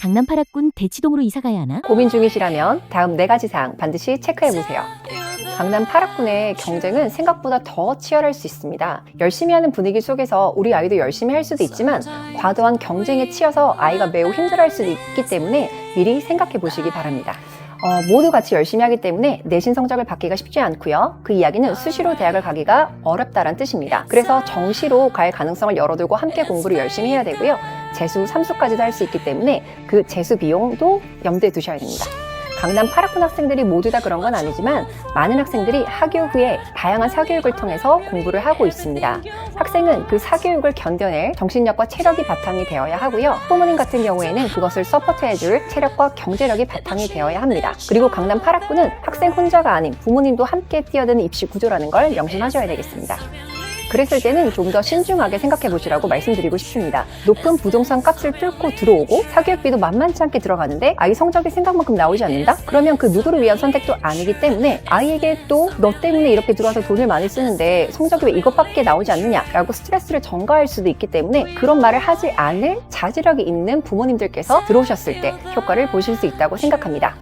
강남 파락군 대치동으로 이사 가야 하나? 고민 중이시라면 다음 네 가지 사항 반드시 체크해 보세요. 강남 8학군의 경쟁은 생각보다 더 치열할 수 있습니다. 열심히 하는 분위기 속에서 우리 아이도 열심히 할 수도 있지만 과도한 경쟁에 치여서 아이가 매우 힘들어할 수도 있기 때문에 미리 생각해 보시기 바랍니다. 어, 모두 같이 열심히 하기 때문에 내신 성적을 받기가 쉽지 않고요. 그 이야기는 수시로 대학을 가기가 어렵다란 뜻입니다. 그래서 정시로 갈 가능성을 열어두고 함께 공부를 열심히 해야 되고요. 재수 3수까지도 할 수 있기 때문에 그 재수 비용도 염두에 두셔야 됩니다. 강남 8학군 학생들이 모두 다 그런 건 아니지만 많은 학생들이 학교 후에 다양한 사교육을 통해서 공부를 하고 있습니다. 학생은 그 사교육을 견뎌낼 정신력과 체력이 바탕이 되어야 하고요. 부모님 같은 경우에는 그것을 서포트해줄 체력과 경제력이 바탕이 되어야 합니다. 그리고 강남 8학군은 학생 혼자가 아닌 부모님도 함께 뛰어드는 입시 구조라는 걸 명심하셔야 되겠습니다. 그랬을 때는 좀 더 신중하게 생각해 보시라고 말씀드리고 싶습니다. 높은 부동산 값을 뚫고 들어오고 사교육비도 만만치 않게 들어가는데 아이 성적이 생각만큼 나오지 않는다? 그러면 그 누구를 위한 선택도 아니기 때문에 아이에게 또 너 때문에 이렇게 들어와서 돈을 많이 쓰는데 성적이 왜 이것밖에 나오지 않느냐라고 스트레스를 전가할 수도 있기 때문에 그런 말을 하지 않을 자질력이 있는 부모님들께서 들어오셨을 때 효과를 보실 수 있다고 생각합니다.